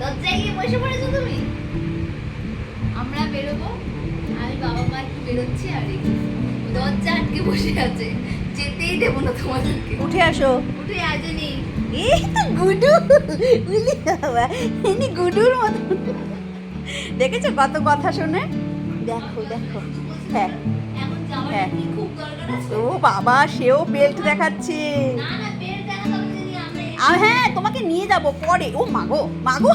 দরজায় গিয়ে বসে পড়েছো তুমি? আমরা বেরোবো আমি বাবা মা একটু বেরোচ্ছি আর দরজা আটকে বসে আছে যেতেই দেবো না তোমাদেরকে। উঠে আসো। উঠে আসেনি। এই তো গুডু বুঝলি বাবা ইনি গুডুর মতো। দেখেছ কত কথা শোনে? দেখো দেখো হ্যাঁ হ্যাঁ। ও বাবা সেও বেল্ট দেখাচ্ছে। হ্যাঁ তোমাকে নিয়ে যাব পরে। ও মাগো মাগো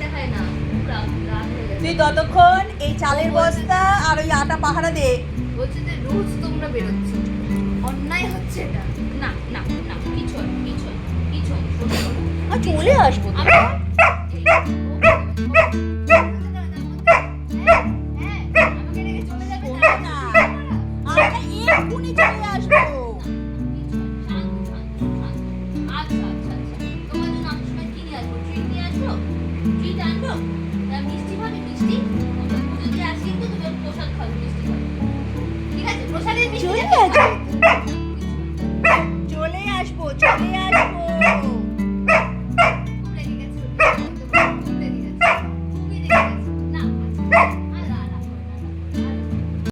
দেখায় না খুব রাগ রাগ হয়ে গেছে তুই ততক্ষণ এই চালের বস্তা আর ওই আটা পাহারা দে বলছে যে রোজ তোমরা বেরোচ্ছ অন্যায় হচ্ছে এটা না না না পিছন পিছন পিছন চলে আসব এক্ষুনি চলে আসব চলে? আসব